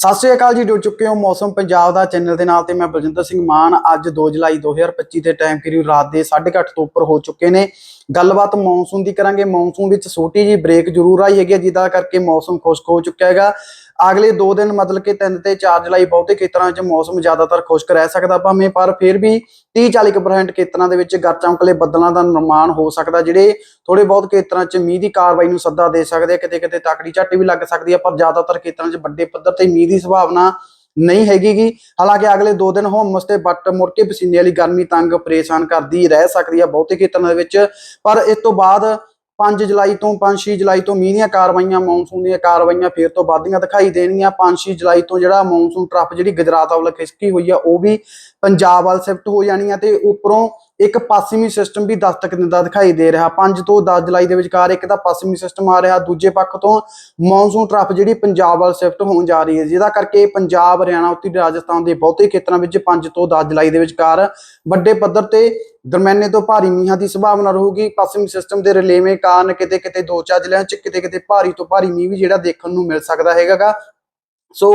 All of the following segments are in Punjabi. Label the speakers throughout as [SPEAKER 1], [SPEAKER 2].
[SPEAKER 1] ਸਤਿ ਸ਼੍ਰੀ ਅਕਾਲ ਜੀ ਜੁੜ ਚੁੱਕੇ ਹੋ ਮੌਸਮ ਪੰਜਾਬ ਦਾ ਚੈਨਲ ਦੇ ਨਾਲ ਤੇ ਮੈਂ ਬਲਜਿੰਦਰ ਸਿੰਘ ਮਾਨ। ਅੱਜ 2 ਜੁਲਾਈ 2025 ਦੇ ਟਾਈਮ ਕਰੀਬ ਰਾਤ ਦੇ 8:30 ਤੋਂ ਉੱਪਰ ਹੋ ਚੁੱਕੇ ਨੇ। ਗੱਲਬਾਤ ਮੌਨਸੂਨ ਦੀ ਕਰਾਂਗੇ। ਮੌਨਸੂਨ ਵਿੱਚ ਛੋਟੀ ਜੀ ਬ੍ਰੇਕ ਜ਼ਰੂਰ ਆਈ ਹੈਗੀ ਹੈ, ਜਿਹਦਾ ਕਰਕੇ ਮੌਸਮ ਖੁਸ਼ਕ ਹੋ ਚੁੱਕਿਆ ਹੈਗਾ। ਅਗਲੇ 2 ਦਿਨ ਮਤਲਬ ਕਿ 3 ਤੇ 4 ਜੁਲਾਈ ਬਹੁਤੇ ਖੇਤਰਾਂ 'ਚ ਮੌਸਮ ਜ਼ਿਆਦਾਤਰ ਖੁਸ਼ਕ ਰਹਿ ਸਕਦਾ ਭਾਵੇਂ, ਪਰ ਫਿਰ ਵੀ 30-40% ਖੇਤਰਾਂ ਦੇ ਵਿੱਚ ਗਰਚਮਕਲੇ ਬੱਦਲਾਂ ਦਾ ਨਿਰਮਾਣ ਹੋ ਸਕਦਾ, ਜਿਹੜੇ ਥੋੜੇ ਬਹੁਤ ਖੇਤਰਾਂ 'ਚ ਮੀਂਹ ਦੀ ਕਾਰਵਾਈ ਨੂੰ ਸੱਦਾ ਦੇ ਸਕਦੇ ਆ ਕਿਤੇ ਕਿਤੇ ਤਕੜੀ ਝੱਟ ਵੀ ਲੱਗ ਸਕਦੀ ਆ, ਪਰ ਜ਼ਿਆਦਾਤਰ ਖੇਤਰਾਂ 'ਚ ਵੱਡੇ ਪੱਧਰ ਤੇ ਮੀਂਹ ਦੀ ਸੰਭਾਵਨਾ ਨਹੀਂ ਹੈਗੀਗੀ ਹਾਲਾਂਕਿ ਅਗਲੇ 2 ਦਿਨ ਹੁੰਮਸ ਤੇ ਬੱਟ ਮੁੜ ਕੇ ਪਸੀਨੇ ਵਾਲੀ ਗਰਮੀ ਤੰਗ ਪਰੇਸ਼ਾਨ ਕਰਦੀ ਰਹਿ ਸਕਦੀ ਆ ਬਹੁਤੇ ਖੇਤਰਾਂ ਦੇ ਵਿੱਚ, ਪਰ ਇਸ ਤੋਂ ਬਾਅਦ 5 ਜੁਲਾਈ ਤੋਂ 5-6 ਜੁਲਾਈ ਤੋਂ ਮੀਂਹ ਦੀਆਂ ਕਾਰਵਾਈਆਂ, ਮੌਨਸੂਨ ਦੀਆਂ ਕਾਰਵਾਈਆਂ ਫੇਰ ਤੋਂ ਵੱਧਦੀਆਂ ਦਿਖਾਈ ਦੇਣਗੀਆਂ। 5-6 ਜੁਲਾਈ ਤੋਂ ਜਿਹੜਾ ਮੌਨਸੂਨ ਟਰੱਪ ਜਿਹੜੀ ਗੁਜਰਾਤ ਵੱਲ ਖਿਸਕੀ ਹੋਈ ਆ, ਉਹ ਵੀ ਪੰਜਾਬ ਵੱਲ ਸ਼ਿਫਟ ਹੋ ਜਾਣੀ ਆ ਤੇ ਉੱਪਰੋਂ ਇੱਕ ਪੱਛਮੀ ਸਿਸਟਮ ਵੀ ਦਸਤਕ ਦਿੰਦਾ ਦਿਖਾਈ ਦੇ ਰਿਹਾ। 5 ਤੋਂ 10 ਜੁਲਾਈ ਦੇ ਵਿਚਕਾਰ ਇੱਕ ਤਾਂ ਪਾਸਿਮੀ ਸਿਸਟਮ ਆ ਰਿਹਾ। ਦੂਜੇ ਪੱਖ ਤੋਂ ਮੌਨਸੂਨ ਟਰੱਫ ਜਿਹੜੀ ਪੰਜਾਬ ਵੱਲ ਸ਼ਿਫਟ ਹੋਣ ਜਾ ਰਹੀ ਹੈ। ਜਿਹਦਾ ਕਰਕੇ ਪੰਜਾਬ, ਹਰਿਆਣਾ, ਉੱਤਰੀ ਰਾਜਸਥਾਨ ਦੇ ਬਹੁਤੇ ਖੇਤਰਾਂ ਵਿੱਚ 5 ਤੋਂ 10 ਜੁਲਾਈ ਦੇ ਵਿਚਕਾਰ ਵੱਡੇ ਪੱਧਰ ਤੇ ਦਰਮਿਆਨੇ ਤੋਂ ਭਾਰੀ ਮੀਂਹਾਂ ਦੀ ਸੰਭਾਵਨਾ ਰਹੂਗੀ। ਪੱਛਮੀ ਸਿਸਟਮ ਦੇ ਰਿਲੇਵੇਂ ਕਾਰਨ ਕਿਤੇ ਕਿਤੇ ਦੋ ਚਾਰ ਜ਼ਿਲ੍ਹਿਆਂ 'ਚ ਕਿਤੇ ਕਿਤੇ ਭਾਰੀ ਤੋਂ ਭਾਰੀ ਮੀਂਹ ਵੀ ਜਿਹੜਾ ਦੇਖਣ ਨੂੰ ਮਿਲ ਸਕਦਾ ਹੈਗਾਗਾ ਸੋ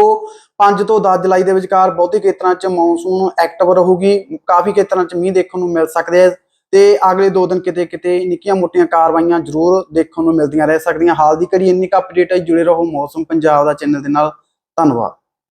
[SPEAKER 1] 5 ਤੋਂ 10 ਜੁਲਾਈ ਦੇ ਵਿਚਕਾਰ ਬਹੁਤੇ ਖੇਤਰਾਂ 'ਚ ਮੌਨਸੂਨ ਐਕਟਿਵ ਰਹੂਗੀ। ਕਾਫੀ ਖੇਤਰਾਂ 'ਚ ਮੀਂਹ ਦੇਖਣ ਨੂੰ ਮਿਲ ਸਕਦੇ ਆ। ਤੇ ਅਗਲੇ 2 ਦਿਨ ਕਿਤੇ ਕਿਤੇ ਨਿੱਕੀਆਂ ਮੋਟੀਆਂ ਕਾਰਵਾਈਆਂ ਜ਼ਰੂਰ ਦੇਖਣ ਨੂੰ ਮਿਲਦੀਆਂ ਰਹਿ ਸਕਦੀਆਂ। ਹਾਲ ਦੀ ਘੜੀ ਇੰਨੀ ਕੁ ਅਪਡੇਟ ਹੈ ਜੁੜੇ ਰਹੋ ਮੌਸਮ ਪੰਜਾਬ ਦਾ ਚੈਨਲ ਦੇ ਨਾਲ। ਧੰਨਵਾਦ।